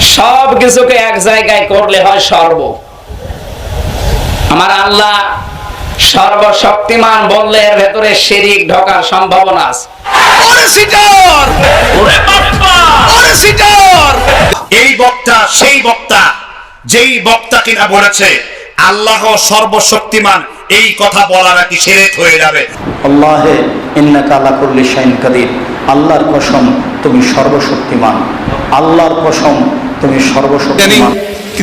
সব কিছুকে এক জায়গায় করলে হয় সর্ব। আমার আল্লাহ সর্বশক্তিমান বললে এর ভেতরে শিরিক ঢোকার সম্ভাবনা আছে। ওরে সিটার! ওরে বাপ্পা! ওরে সিটার! এই বক্তা সেই বক্তা যেই বক্তা কিনা বলেছে আল্লাহ সর্বশক্তিমান এই কথা বলা নাকি সেরেক হয়ে যাবে। আল্লাহে ইন্নাকা আলা কুল্লি শাইন কাদির। আল্লাহর কসম তুমি সর্বশক্তিমান। আল্লাহর কসম তুমি জানি সর্বশক্তিমান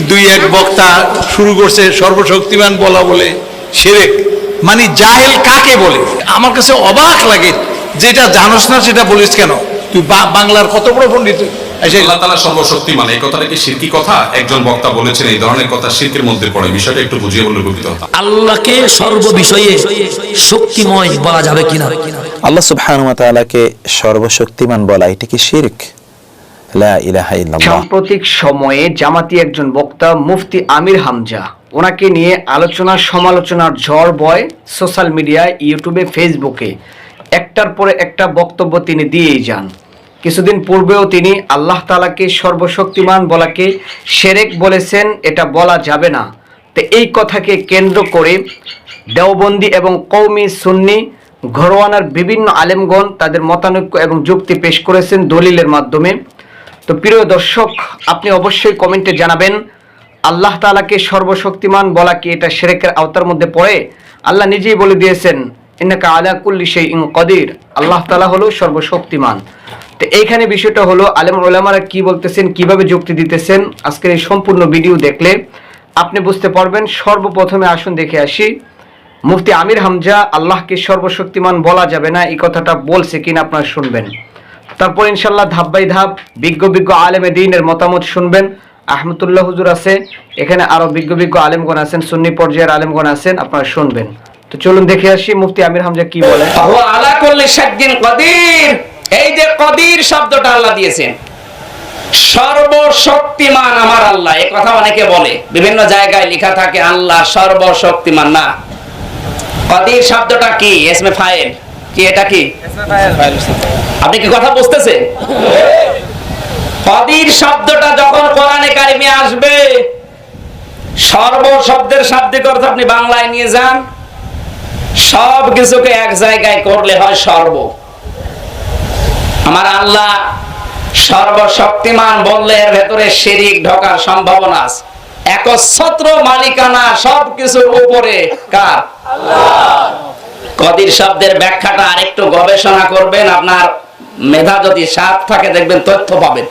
দুই এক বক্তা শুরু করছে সর্বশক্তিমান বলা বলে সেরেক। মানে জাহেল কাকে বলে? আমার কাছে অবাক লাগে যেটা জানোস না সেটা বলিস কেন? তুই বাংলার কত বড় পণ্ডিত? আল্লাহ তালা সর্বশক্তিমান এই কথাটা কি শিরকি কথা? একজন বক্তা বলেছেন এই ধরনের কথা শিরকের মধ্যে পড়ে। বিষয়টা একটু বুঝিয়ে বললে উপকৃত আল্লাহকে সর্ব শক্তিময় বলা যাবে কিনা? আল্লাহ সুবহানাহু ওয়া তাআলাকে সর্বশক্তিমান বলা এটা কি শিরক সাম্প্রতিক সময়ে জামাতি একজন বক্তা মুফতি আমির হামজা, ওনাকে নিয়ে আলোচনা সমালোচনার ঝড় বয় সোশ্যাল মিডিয়ায় ইউটিউবে, ফেসবুকে। একটার পরে একটা বক্তব্য তিনি দিয়েই যান। কিছুদিন পূর্বেও তিনি আল্লাহ তালাকে সর্বশক্তিমান বলাকে সেরেক বলেছেন, এটা বলা যাবে না। তো এই কথাকে কেন্দ্র করে দেওবন্দি এবং কৌমি সুন্নি ঘরোয়ানার বিভিন্ন আলেমগণ তাদের মতানৈক্য এবং যুক্তি পেশ করেছেন দলিলের মাধ্যমে। তো প্রিয় দর্শক, আপনি অবশ্যই কমেন্টে জানাবেন, আল্লাহ তালাকে সর্বশক্তিমান বলা কি এটা সেরেকের আওতার মধ্যে পড়ে? আল্লাহ নিজেই বলে দিয়েছেন, ইন্নাকা আলা কুল্লি সেই ইন কদির আল্লাহ তালা হলো সর্বশক্তিমান। তো এইখানে বিষয়টা হলো আলেম ওলামারা কি বলতেছেন, কীভাবে যুক্তি দিতেছেন, আজকের এই সম্পূর্ণ ভিডিও দেখলে আপনি বুঝতে পারবেন। সর্বপ্রথমে আসুন দেখে আসি, মুফতি আমির হামজা আল্লাহকে সর্বশক্তিমান বলা যাবে না, এই কথাটা বলছে কিনা আপনারা শুনবেন। তারপর ইনশাল্লাহ ধাপ বাই ধাপ বিজ্ঞ বিজ্ঞ আলেমে দিনের মতামত শুনবেন। আহমদুল্লাহ হুজুর আছে, এখানে আরও বিজ্ঞ বিজ্ঞ আলেমগণ আছেন, সুন্নি পর্যায়ের আলেমগণ আছেন, আপনারা শুনবেন। তো চলুন দেখে আসি মুফতি আমির হামজা কি বলে। আলা শাইইন কদির। এই যে কদির শব্দটা আল্লাহ দিয়েছেন। সর্বশক্তিমান আমার আল্লাহ এই কথা অনেকে বলে। বিভিন্ন জায়গায় লেখা থাকে আল্লাহ সর্বশক্তিমান না। কদির শব্দটা কি? এসমে ফাইল। কি এটা কি? আপনি কি কথা বুঝতেছেন? কদির শব্দটা যখন কোরআনে কারিমে আসবে সর্ব শব্দের শাব্দিক অর্থ আপনি বাংলায় নিয়ে যান। সব কিছুকে এক জায়গায় করলে হয় সর্ব। আমার আল্লাহ সর্বশক্তিমান বললে এর ভেতরে শিরিক ঢোকার সম্ভাবনা আছে। একচ্ছত্র মালিকানা সব কিছুর উপরে কার? কদির শব্দের ব্যাখ্যাটা আরেকটু গবেষণা করবেন, আপনার মেধা যদি সাথ থাকে, দেখবেন তথ্য পাবেন।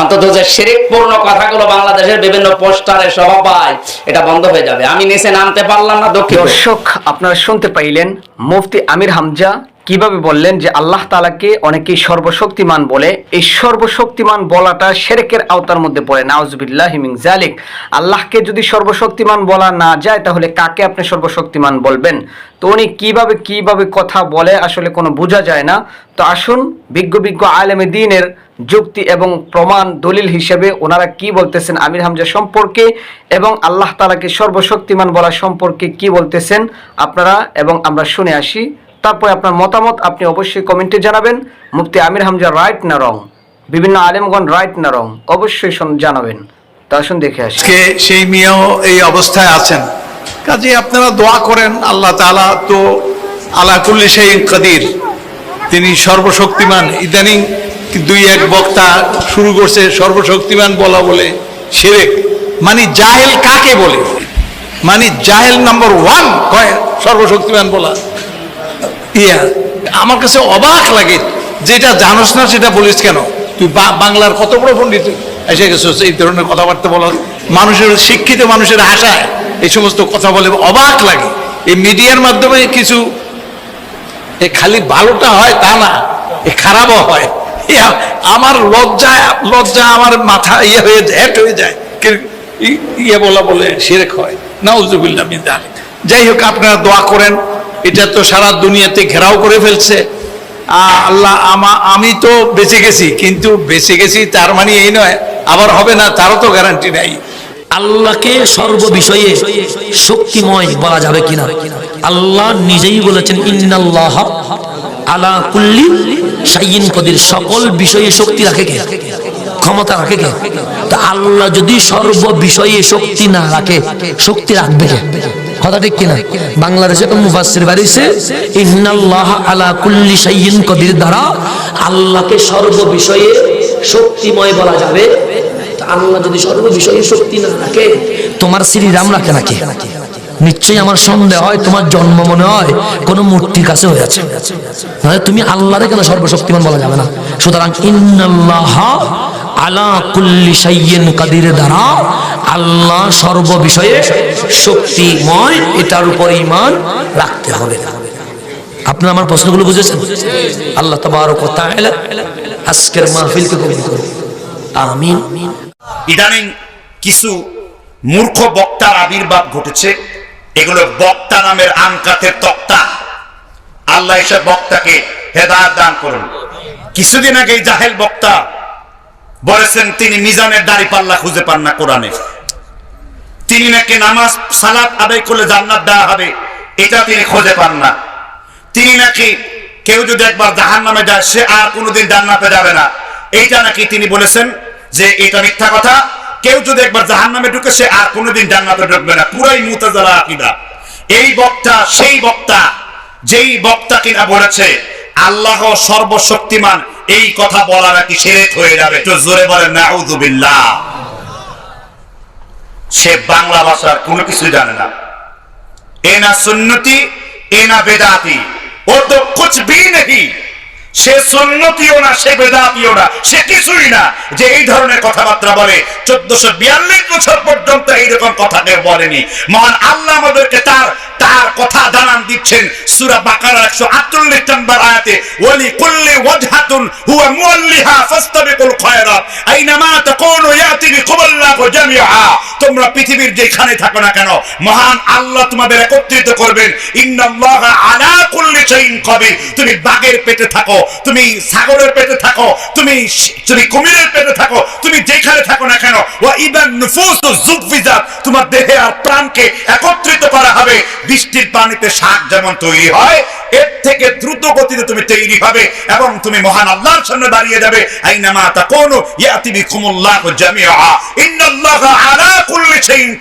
অন্তত যে শিরিকপূর্ণ কথাগুলো বাংলাদেশের বিভিন্ন পোস্টারে সভা পায়, এটা বন্ধ হয়ে যাবে। আমি নিচে নামতে পারলাম না দক্ষিণ দর্শক, আপনারা শুনতে পাইলেন মুফতি আমির হামজা কীভাবে বললেন যে আল্লাহ তালাকে অনেকেই সর্বশক্তিমান বলে? এই সর্বশক্তিমান বলাটা সেরেকের আওতার মধ্যে পড়ে। নাউজবিল্লাহ হিমিং জালিক আল্লাহকে যদি সর্বশক্তিমান বলা না যায়, তাহলে কাকে আপনি সর্বশক্তিমান বলবেন? তো উনি কীভাবে, কীভাবে কথা বলে আসলে কোনো বোঝা যায় না। তো আসুন, বিজ্ঞ বিজ্ঞ আলেমে দিনের যুক্তি এবং প্রমাণ, দলিল হিসেবে ওনারা কি বলতেছেন, আমির হামজা সম্পর্কে এবং আল্লাহ তালাকে সর্বশক্তিমান বলা সম্পর্কে কি বলতেছেন আপনারা এবং আমরা শুনে আসি। তারপরে আপনার মতামত আপনি অবশ্যই কমেন্টে জানাবেন। মুফতি আমির হামজা রাইট না রং বিভিন্ন আলেমগণ রাইট না রং অবশ্যই জানাবেন। তা আসুন দেখে আসি। সেই মেয়েও এই অবস্থায় আছেন। কাজে আপনারা দোয়া করেন, আল্লাহ তাআলা তো আলা কুল্লি সেই কাদির। তিনি সর্বশক্তিমান। ইদানিং দুই এক বক্তা শুরু করছে সর্বশক্তিমান বলা বলে সেরেক। মানে জাহেল কাকে বলে? মানে জাহেল নাম্বার ওয়ান কয় সর্বশক্তিমান বলা। ইয়া, আমার কাছে অবাক লাগে যেটা জানোস না সেটা বলিস কেন? তুই বাংলার কত বড় পণ্ডিত, এসে গেছিস, এই ধরনের কথাবার্তা বলা মানুষের, শিক্ষিত মানুষের আশায় এই সমস্ত কথা বলে অবাক লাগে। এই মিডিয়ার মাধ্যমে কিছু, এ খালি ভালোটা হয় তা না, এ খারাপও হয়। আমার লজ্জা লজ্জা আমার মাথা ইয়ে হয়ে হ্যাট হয়ে যায়। ইয়ে বলা বলে সেরেক হয়। নাউজুবিল্লাহ মিন যালিক। যাই হোক, আপনারা দোয়া করেন। এটা তো সারা দুনিয়াতে ঘেরাও করে ফেলছে। আল্লাহ, আমা, আমি তো বেঁচে গেছি, কিন্তু বেঁচে গেছি তার মানে এই নয়, আবার হবে না, তারও তো গ্যারান্টি নাই। আল্লাহকে সর্ব বিষয়ে শক্তিময় বলা যাবে কিনা? আল্লাহ নিজেই বলেছেন, ইন্নাল্লাহ আলা কুল্লি শাইইন কদির। সকল বিষয়ে শক্তি রাখে কে? ক্ষমতা রাখে কে? তা আল্লাহ যদি সর্ব বিষয়ে শক্তি না রাখে, শক্তি রাখবে কে? কথা ঠিক কিনা? বাংলাদেশে একটা মুফাসসির বাড়িছে ইন্নাল্লাহ আলা কুল্লি শাইইন কদির দ্বারা আল্লাহকে সর্ব বিষয়ে শক্তিময় বলা যাবে। তা আল্লাহ যদি সর্ব বিষয়ে শক্তি না রাখে, তোমার শ্রীরাম রাখে নাকি? নিশ্চয়ই আমার সন্দেহ হয়, তোমার জন্ম মনে হয় কোনো মূর্তির কাছে হয়েছে নাহলে তুমি আল্লাহরে কেন সর্বশক্তিমান বলা যাবে না? সুতরাং ইন্নাল্লাহ আলা কুল্লি শাইইন কাদির দ্বারা আল্লাহ সর্ব বিষয়ে শক্তিময়, এটার উপর ঈমান রাখতে হবে আপনারা আমার প্রশ্নগুলো বুঝেছেন? আল্লাহ ওয়া তাআলা আজকের মাহফিলকে কবুল করুন। আমিন। ইদানিং কিছু মূর্খ বক্তার আবির্ভাব ঘটেছে। এগুলো বক্তা নামের আনকাতের তক্তা। আল্লাহ এসব বক্তাকে হেদায়ত দান করুন। কিছুদিন আগে জাহেল বক্তা বলেছেন, তিনি মিজানের দাড়ি পাল্লা খুঁজে পান না কোরআনে। তিনি নাকি নামাজ, সালাত আদায় করলে জান্নাত দেওয়া হবে, এটা তিনি খুঁজে পান না। তিনি নাকি কেউ যদি একবার জাহান নামে যায়, সে আর কোনোদিন জান্নাতে যাবে না। এইটা নাকি তিনি বলেছেন যে এটা মিথ্যা কথা। কেউ যদি একবার জাহান নামে ঢুকে, সে আর কোনোদিন জান্নাতে ঢুকবে না। পুরাই মুতাজালা আকিদা। এই বক্তা, সেই বক্তা, যেই বক্তা কিনা বলেছে, আল্লাহ সর্বশক্তিমান এই কথা বলা নাকি সেরেক হয়ে যাবে। একটু জোরে বলে নাউযুবিল্লাহ সে বাংলা ভাষার কোনো কিছু জানে না। এ না সুন্নতি, এ না বেদাতি। ও তো কুছ ভি নেই সে সুন্নতিও না, সে বেদাতিও না, সে কিছুই না। যে এই ধরনের কথাবার্তা বলে, চোদ্দশো বিয়াল্লিশ বছর পর্যন্ত এইরকম কথা কেউ বলেনি। মহান আল্লাহ আমাদেরকে তার তার কথা জানান দিচ্ছেন। সূরা বাকারা 148 নম্বর আয়াতে ওয়ালি কুল্লি ওয়াজহাতুন হুয়া মুওয়াল্লিহা ফাস্তাবিকুল খায়রাত। আইনামা তাকুনু ইয়াতি জামিআ। তোমরা পৃথিবীর যেখানে থাকো না কেন, মহান আল্লাহ তোমাদের একত্রিত করবেন। ইন্নাল্লাহা আলা কুল্লি শাইইন কবির। তুমি বাঘের পেটে থাকো, তুমি ছাগলের পেটে থাকো, তুমি তুমি কুমিরের পেটে থাকো, তুমি যেখানে থাকো না কেন, ওয়া ইদান নুফুসু যুফিজাত তোমার দেহে আর প্রাণকে একত্রিত করা হবে। বৃষ্টির পানিতে শাক যেমন তৈরি হয়, এর থেকে দ্রুত গতিতে তুমি তৈরি হবে এবং তুমি মহান আল্লাহর সামনে দাঁড়িয়ে যাবে। আলা কুল্লি শাইইন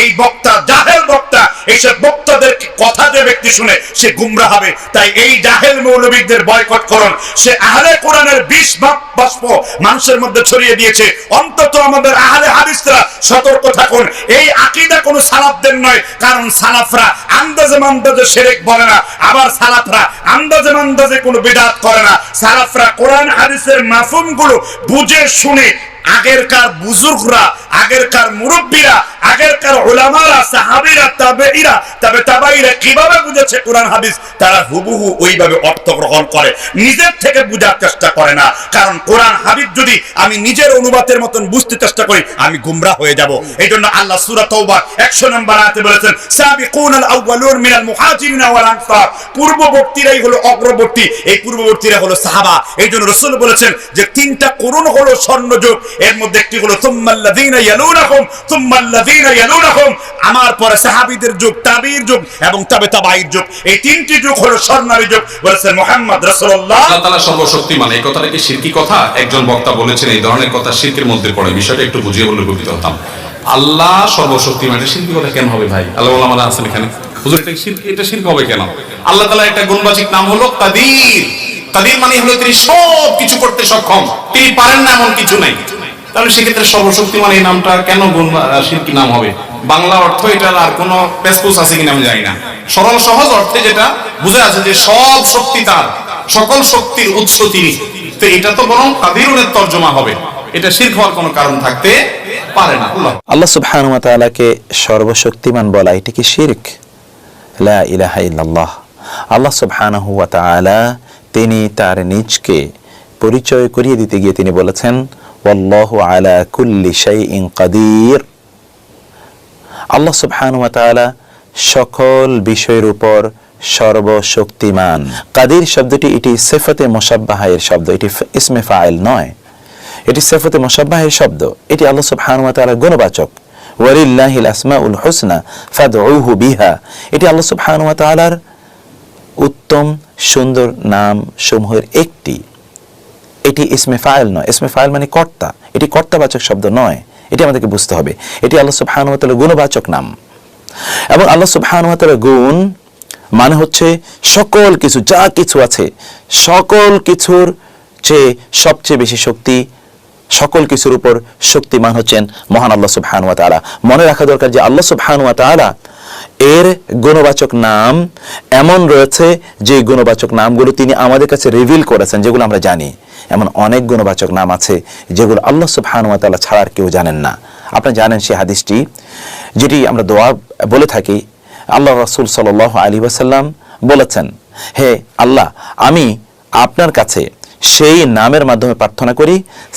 এই বক্তা, জাহেল বক্তা, এইসব বক্তাদের কথা যে ব্যক্তি শুনে সে গুমরা হবে। তাই এই জাহেল বয়কট করুন। সে আহলে কোরআনের বিষ বাষ্প মানুষের মধ্যে ছড়িয়ে দিয়েছে। অন্তত আমাদের আহলে হাদিসরা সতর্ক থাকুন। এই আকীদা কোনো সালাফদের নয়, কারণ সালাফরা আন্দাজে মান্দাজে শিরক বলে না। আবার সালাফরা আন্দাজে মান্দাজে কোনো বেদাত করে না। সারাফরা কোরআন হাদিসের মাফুমগুলো বুঝে শুনে আগেরকার বুজুর্গরা, আগেরকার মুরব্বীরা, আগেরকার ওলামারা সাহাবীরা, তাবেঈরা, তবে তাবাইরা কীভাবে বুঝেছে কোরআন, হাদিস? তারা হুবহু ওইভাবে অর্থ গ্রহণ করে। নিজের থেকে বুঝার চেষ্টা করে না। কারণ কোরআন, হাদিস যদি আমি নিজের অনুবাদের মতন বুঝতে চেষ্টা করি, আমি গুমরা হয়ে যাব। এই জন্য আল্লাহ সূরা তওবা 100 নম্বর আয়াতে বলেছেন, সাবিকুনাল আউয়ালুন মিনাল মুহাজিরিন ওয়াল আনসার। পূর্ববর্তীরাই হলো অগ্রবর্তী, এই পূর্ববর্তীরা হলো সাহাবা। এই জন্য রাসূল বলেছেন যে তিনটা করুণ হলো স্বর্ণযুগ এর মধ্যে একটি হলো আমার পরে সাহাবীদের যুগ তাবিঈর যুগ এবং তবে তাবাঈর যুগ। এই তিনটি যুগ হলো স্বর্ণালী যুগ, বলেছেন মুহাম্মদ রাসূলুল্লাহ। আল্লাহ তাআলা সর্বশক্তিমান। এই কথাটা কি শিরকি কথা? একজন বক্তা বলেছেন এই ধরনের কথা শিরকের মধ্যে পড়ে। বিষয়টা একটু বুঝিয়ে বললে উপকৃত হতাম। আল্লাহ সর্বশক্তিমান, এটা শিরকি কথা কেন হবে ভাই? আল্লাহ ওলামারা আছেন এখানে। এটা শিরক হবে কেন? আল্লাহ তাআলা একটা গুণবাচিক নাম হলো কাদির কাদির মানে হলো তিনি সব কিছু করতে সক্ষম। তিনি পারেন না এমন কিছু নাই। তাহলে সেক্ষেত্রে সর্বশক্তিমান এই নামটা কেন শিরকি নাম হবে? বাংলা অর্থ এটার আর কোনো পেসপুস আছে কিনা আমি জানি না। সরল সহজ অর্থে যেটা বুঝে আছে যে সব শক্তি তার, সকল শক্তির উৎস তিনি। তো এটা তো বরং কাদিরুনের তর্জমা হবে। এটা শিরক হওয়ার কোনো কারণ থাকতে পারে না। আল্লাহ। সুবহানাহু সর্বশক্তিমান বলা, এটা কি শিরক? লা ইলাহা ইল্লাল্লাহ। আল্লাহ সুবহানাহু ওয়া তাআলা তিনি তার নিজকে পরিচয় করিয়ে দিতে গিয়ে তিনি বলেছেন ওয়াল্লাহু আলা কুল্লি শাইইন কাদির আল্লাহ সুবহানাহু ওয়া সকল বিষয়ের উপর সর্বশক্তিমান। কাদির শব্দটি এটি সেফতে মোসাব্বাহের শব্দ, এটি ইসমে ফাইল নয়। এটি সেফতে মোসাব্বাহের শব্দ, এটি আল্লাহ সুবহানাহু ওয়া তাআলার গুণবাচক। ওয়ালিল্লাহিল আসমাউল হুসনা ফাদউহু বিহা, এটি আল্লাহ সুবহানাহু ওয়া তাআলার উত্তম সুন্দর নাম সমূহের একটি। এটি ইসমে ফাইল নয়। ইসমে ফায়েল মানে কর্তা। এটি কর্তাবাচক শব্দ নয়। এটি আমাদেরকে বুঝতে হবে। এটি আল্লাহ সুবহানাহু ওয়া গুণবাচক নাম। এবং আল্লাহ সুবহানাহু ওয়া গুণ মানে হচ্ছে সকল কিছু, যা কিছু আছে, সকল কিছুর চেয়ে সবচেয়ে বেশি শক্তি, সকল কিছুর উপর শক্তিমান হচ্ছেন মহান আল্লাহ সুবহান ওয়া তাআলা। মনে রাখা দরকার যে আল্লাহ সুবহান ওয়া তাআলা এর গুণবাচক নাম এমন রয়েছে যে গুণবাচক নামগুলো তিনি আমাদের কাছে রিভিল করেছেন, যেগুলো আমরা জানি। এমন অনেক গুণবাচক নাম আছে যেগুলো আল্লাহ সুবহান ওয়া তাআলা ছাড়া আর কেউ জানেন না। আপনি জানেন সেই হাদিসটি যেটি আমরা দোয়া বলে থাকি। আল্লাহ রাসূল সাল্লাল্লাহু আলী ওয়াসাল্লাম বলেছেন, হে আল্লাহ, আমি আপনার কাছে সেই নামের মাধ্যমে প্রার্থনা করি,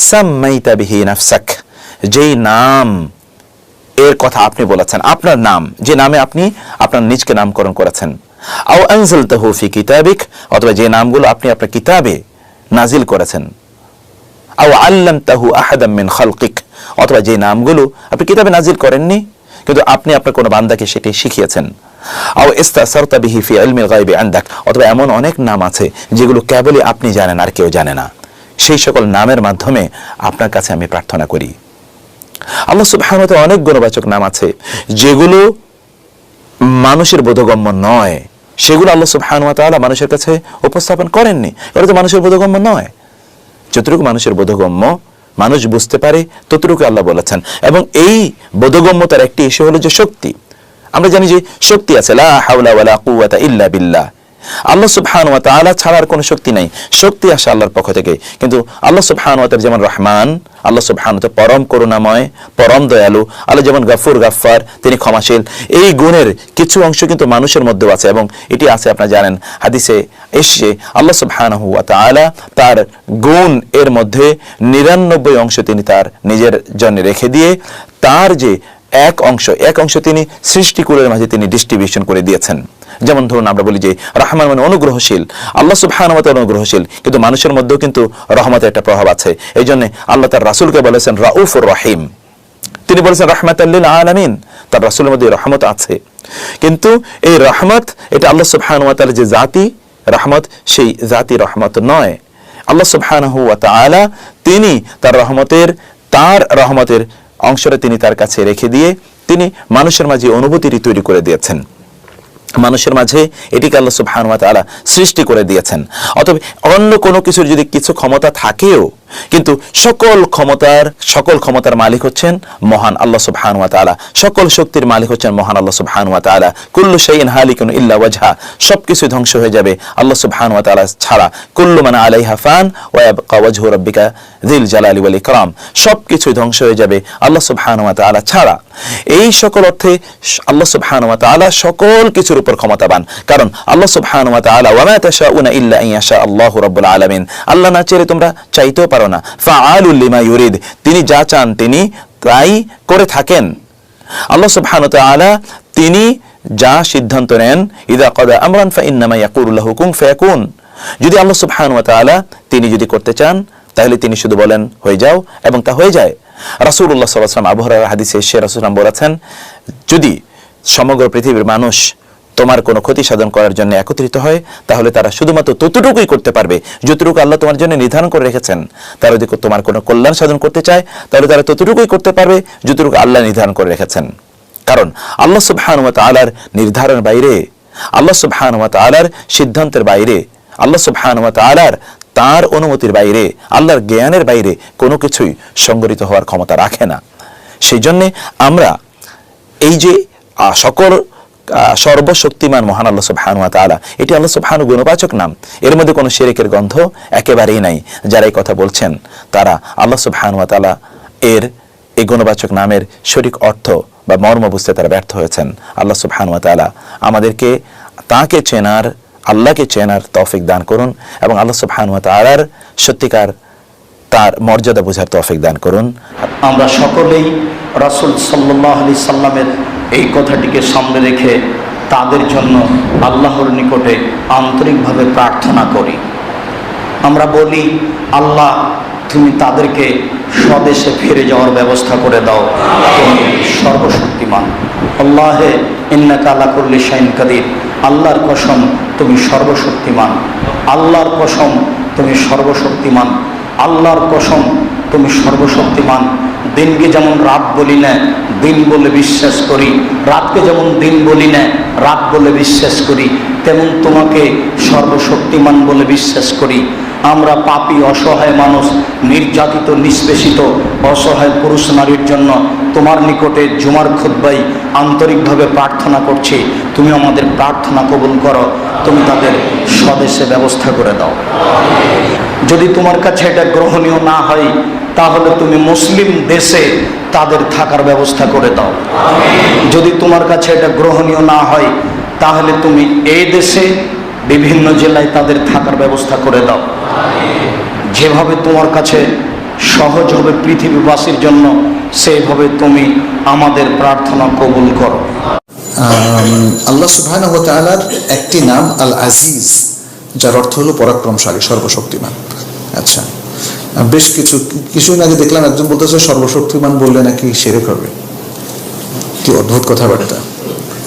সাম্মাইতা বিহি নাফসাক, যেই নাম এর কথা আপনি বলেছেন। আপনার নাম, যে নামে আপনি আপনার নিজকে নামকরণ করেছেন। আও আনজালতাহু ফি কিতাবিক, অথবা যে নামগুলো আপনি আপনার কিতাবে নাজিল করেছেন। আও আল্লাম তাহু মিন খালকিক, অথবা যে নামগুলো আপনি কিতাবে নাজিল করেননি, কিন্তু আপনি আপনার কোনো বান্দাকে সেটি শিখিয়েছেন। আও ইস্তাসারতা বিহি ফি ইলমিল গায়বি আনদাক, অথবা এমন অনেক নাম আছে, যেগুলো কেবলই আপনি জানেন আর কেউ জানে না। সেই সকল নামের মাধ্যমে আপনার কাছে আমি প্রার্থনা করি। আল্লাহ সুবহানাহু ওয়া অনেক গুণবাচক নাম আছে। যেগুলো মানুষের বোধগম্য নয়। সেগুলো আল্লাহ তাআলা মানুষের কাছে উপস্থাপন করেননি। এটা তো মানুষের বোধগম্য নয়। যতটুকু মানুষের বোধগম্য, মানুষ বুঝতে পারে, ততটুকু আল্লাহ বলেছেন। এবং এই বোধগম্যতার একটি ইস্যু হলো যে শক্তি। আমরা জানি যে শক্তি আছে, লা হাওলা ওয়ালা কুওয়াতা ইল্লা বিল্লাহ। আল্লাহ সুবহান ওয়া তাআলা ছাড়ার কোনো শক্তি নাই। শক্তি আসে আল্লাহর পক্ষ থেকে। কিন্তু আল্লাহ সুবহান ওয়া যেমন রহমান, আল্লাহ সুবহান ওয়া পরম করুণাময়, পরম দয়ালু, আল্লাহ যেমন গাফুর, গাফফার, তিনি ক্ষমাশীল। এই গুণের কিছু অংশ কিন্তু মানুষের মধ্যেও আছে এবং এটি আছে আপনারা জানেন। হাদিসে এসে আল্লাহ সুবহানাহু ওয়া তাআলা তার গুণ এর মধ্যে নিরানব্বই অংশ তিনি তার নিজের জন্য রেখে দিয়ে, তার যে এক অংশ এক অংশ তিনি সৃষ্টিকুলের মাঝে তিনি ডিস্ট্রিবিউশন করে দিয়েছেন। যেমন ধরুন আমরা বলি যে রহমান মানে অনুগ্রহশীল, আল্লাহ তাআলা অনুগ্রহশীল, কিন্তু মানুষের মধ্যেও কিন্তু রহমতের একটা প্রভাব আছে। এই জন্য আল্লাহ তার রাসূলকে বলেছেন, রাউফুর রহিম। তিনি বলেছেন রহমাতাল্লিল আলামিন। তার রাসূলের মধ্যে রহমত আছে। কিন্তু এই রহমত, এটা আল্লাহ তাআলার যে জাতি রহমত, সেই জাতি রহমত নয়। আল্লাহ সুবহানাহু তাআলা তিনি তার রহমতের তার রহমতের অংশটা তিনি তার কাছে রেখে দিয়ে তিনি মানুষের মাঝে অনুভূতিটি তৈরি করে দিয়েছেন। মানুষের মাঝে এটিকে আল্লাহ সুবহানাহু ওয়া তাআলা সৃষ্টি করে দিয়েছেন। অতএব অন্য কোনো কিছুর যদি কিছু ক্ষমতা থাকেও কিন্তু সকল ক্ষমতার সকল ক্ষমতার মালিক হচ্ছেন মহান আল্লাহ সুবহানাহু ওয়া তাআলা। সকল শক্তির মালিক হচ্ছেন মহান আল্লাহ সুবহানাহু ওয়া তাআলা। কুল্লু শাইইন হালিকুন ইল্লা ওয়াজহা। সবকিছু ধ্বংস হয়ে যাবে আল্লাহ সুবহানাহু ওয়া তাআলা ছাড়া। কুল্লু মান আলাইহা ফান ওয়া ইয়াবকা রাব্বিকা যিল জালালি ওয়াল ইকরাম। সবকিছু ধ্বংস হয়ে যাবে আল্লাহ সুবহানাহু ওয়া তাআলা ছাড়া। এই সকল অর্থে আল্লাহ সুবহানাহু ওয়া তাআলা সকল কিছুর উপর ক্ষমতাবান। কারণ আল্লাহ সুবহানাহু ওয়া তাআলা, ওয়া মা তাশাউনা ইল্লা আন ইয়াশা আল্লাহু রাব্বুল আলামিন। আল্লাহ না চেয়ে তোমরা চাইতেও পারো না ফাআলুল লিমা ইউরিদ। তিনি যা চান তিনি তাই করে থাকেন। আল্লাহ সুবহানাহু ওয়া তাআলা তিনি যা সিদ্ধান্ত নেন, ইদা কদা আমরান ফা ইন্নামা ইয়াকুলু লাহু কুন ফায়াকুন। যদি আল্লাহ সুবহানাহু ওয়া তাআলা তিনি যদি করতে চান, তাহলে তিনি শুধু বলেন, হয়ে যাও, এবং তা হয়ে যায়। রাসূলুল্লাহ সাল্লাল্লাহু আলাইহি ওয়াসাল্লাম আবহরার হাদিসে এসে রাসূলুল্লাহ বলেছেন, যদি সমগ্র পৃথিবীর মানুষ তোমার কোনো ক্ষতি সাধন করার জন্য একত্রিত হয়, তাহলে তারা শুধুমাত্র ততটুকুই করতে পারবে, যতটুকু আল্লাহ তোমার জন্য নির্ধারণ করে রেখেছেন। তারা যদি তোমার কোনো কল্যাণ সাধন করতে চায়, তাহলে তারা ততটুকুই করতে পারবে, যতটুকু আল্লাহ নির্ধারণ করে রেখেছেন। কারণ আল্লাহ সুবহানাহু ওয়া তাআলার নির্ধারণ বাইরে, আল্লাহ সুবহানাহু ওয়া তাআলার সিদ্ধান্তের বাইরে, আল্লাহ সুবহানাহু ওয়া তাআলার তার অনুমতির বাইরে, আল্লাহর জ্ঞানের বাইরে কোনো কিছুই সংগঠিত হওয়ার ক্ষমতা রাখে না। সেই জন্যে আমরা এই যে সকল সর্বশক্তিমান মহান আল্লাহ সুবহান তাআলা। এটি আল্লাহ সুবহানু গুণবাচক নাম। এর মধ্যে কোনো শেরেকের গন্ধ একেবারেই নাই। যারা এই কথা বলছেন, তারা আল্লাহ সুবহান তাআলা এর এই গুণবাচক নামের সঠিক অর্থ বা মর্ম বুঝতে তারা ব্যর্থ হয়েছেন। আল্লাহ সুবহান তাআলা আমাদেরকে তাকে চেনার, আল্লাহকে চেনার তৌফিক দান করুন এবং আল্লাহ সুবহান ওয়া তাআলার সত্যিকার তার মর্যাদা বোঝার তৌফিক দান করুন। আমরা সকলেই রাসূল সাল্লাহ আলি সাল্লামের এই কথাটিকে সামনে রেখে তাদের জন্য আল্লাহর নিকটে আন্তরিকভাবে প্রার্থনা করি। আমরা বলি, আল্লাহ, তুমি তাদেরকে স্বদেশে ফিরে যাওয়ার ব্যবস্থা করে দাও। তুমি সর্বশক্তিমান। আল্লাহে ইন্নাকা আলা কুল্লি শাইন কাদির। আল্লাহর কসম, তুমি সর্বশক্তিমান। আল্লাহর কসম, তুমি সর্বশক্তিমান। আল্লাহর কসম তুমি সর্বশক্তিমান। দিনকে যেমন রাত বলি না, দিন বলে বিশ্বাস করি। রাতকে যেমন দিন বলি না, রাত বলে বিশ্বাস করি। তেমন তোমাকে সর্বশক্তিমান বলে বিশ্বাস করি। আমরা পাপি, অসহায় মানুষ, নির্যাতিত, নিষ্পেষিত, অসহায় পুরুষ নারীর জন্য তোমার নিকটে জুমার খুদ্বাই আন্তরিকভাবে প্রার্থনা করছি। তুমি আমাদের প্রার্থনা কবুল করো। তুমি তাদের স্বদেশে ব্যবস্থা করে দাও। যদি তোমার কাছে এটা গ্রহণীয় না হয়, তাহলে তুমি মুসলিম দেশে তাদের থাকার ব্যবস্থা করে দাও। যদি তোমার কাছে এটা গ্রহণীয় না হয়, তাহলে তুমি এই দেশে বিভিন্ন জেলায় তাদের থাকার ব্যবস্থা করে দাও। যেভাবে তোমার কাছে সহজ হবে পৃথিবীবাসীর জন্য সেইভাবে তুমি আমাদের প্রার্থনা কবুল করো। আল্লাহ সুবহান ও একটি নাম আল আজিজ যার অর্থ হলো পরাক্রমশালী, সর্বশক্তিমান। আচ্ছা বেশ কিছু, কিছুদিন আগে দেখলাম একজন বলতেছে, সর্বশক্তিমান বললে নাকি সেরে হবে কি অদ্ভুত কথাবার্তা।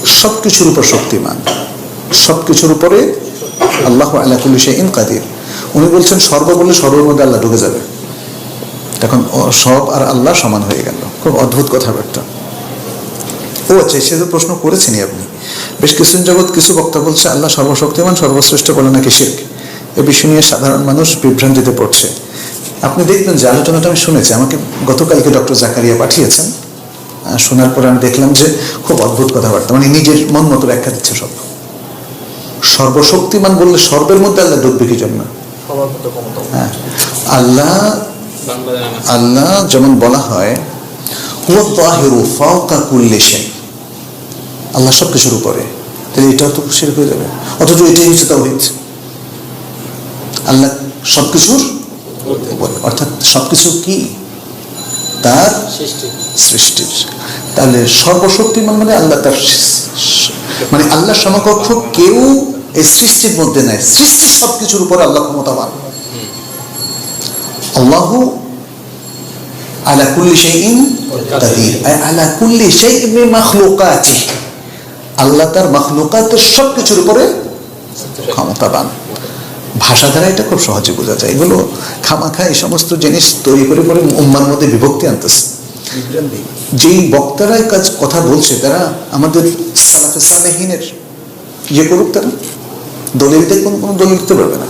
সব কিছুর উপর শক্তিমান। সব কিছুর উপরে আল্লাহ আলাকুল্লি শাইইন কাদির। উনি বলছেন, সর্ব বললে সর্বের মধ্যে আল্লাহ ঢুকে যাবে। এখন সব আর আল্লাহ সমান হয়ে গেল। খুব অদ্ভুত কথাবার্তা। ও আচ্ছা সে তো প্রশ্ন করেছেনই আপনি। বেশ কিছুদিন জগৎ কিছু বক্তা বলছে আল্লাহ সর্বশক্তিমান সর্বশ্রেষ্ঠ বলে নাকি শির্ক? এ বিষয় নিয়ে সাধারণ মানুষ বিভ্রান্তিতে পড়ছে। আপনি দেখবেন যে আলোচনাটা আমি শুনেছি আমাকে গতকালকে ডক্টর জাকারিয়া পাঠিয়েছেন। শোনার পরে আমি দেখলাম যে খুব অদ্ভুত কথাবার্তা মানে নিজের মন মতো ব্যাখ্যা দিচ্ছে সব। সর্বশক্তিমান বললে সর্বের মধ্যে আল্লাহ ঢুকবে কি জন্য? হ্যাঁ আল্লাহ আল্লাহ যেমন বলা হয় হুয়া তাহিরু ফাওকা কুল্লি শাই আল্লাহ সব কিছুর উপরে তাহলে এটাও তো শিরক হয়ে যাবে। অথচ এটাই হচ্ছে তাওহীদ। আল্লাহ সব কিছুর অর্থাৎ সব কিছু কি? তার সৃষ্টির। তাহলে সর্বশক্তিমান মানে আল্লাহ তার মানে আল্লাহ সমকক্ষ কেউ এই সৃষ্টির মধ্যে নেয় সৃষ্টির সব কিছুর উপরে আল্লাহ ক্ষমতাবান। আল্লাহ আলা কুল্লি শাইইন কাদির। আই আলা কুল্লি শাইইন মিন মাখলুকাতিহি। আল্লাহ তার মখলুকাতের সব কিছুর উপরে ক্ষমতাবান। ভাষা দ্বারা এটা খুব সহজে বোঝা যায়। এগুলো খামাখা এই সমস্ত জিনিস তৈরি করে করে উম্মার মধ্যে বিভক্তি আনতেছে। যেই বক্তারা কাজ কথা বলছে তারা আমাদের সালাফে সালেহীনের ইয়ে করুক তারা। দলিল দিয়ে কোনো কোনো দলিল দিতে পারবে না।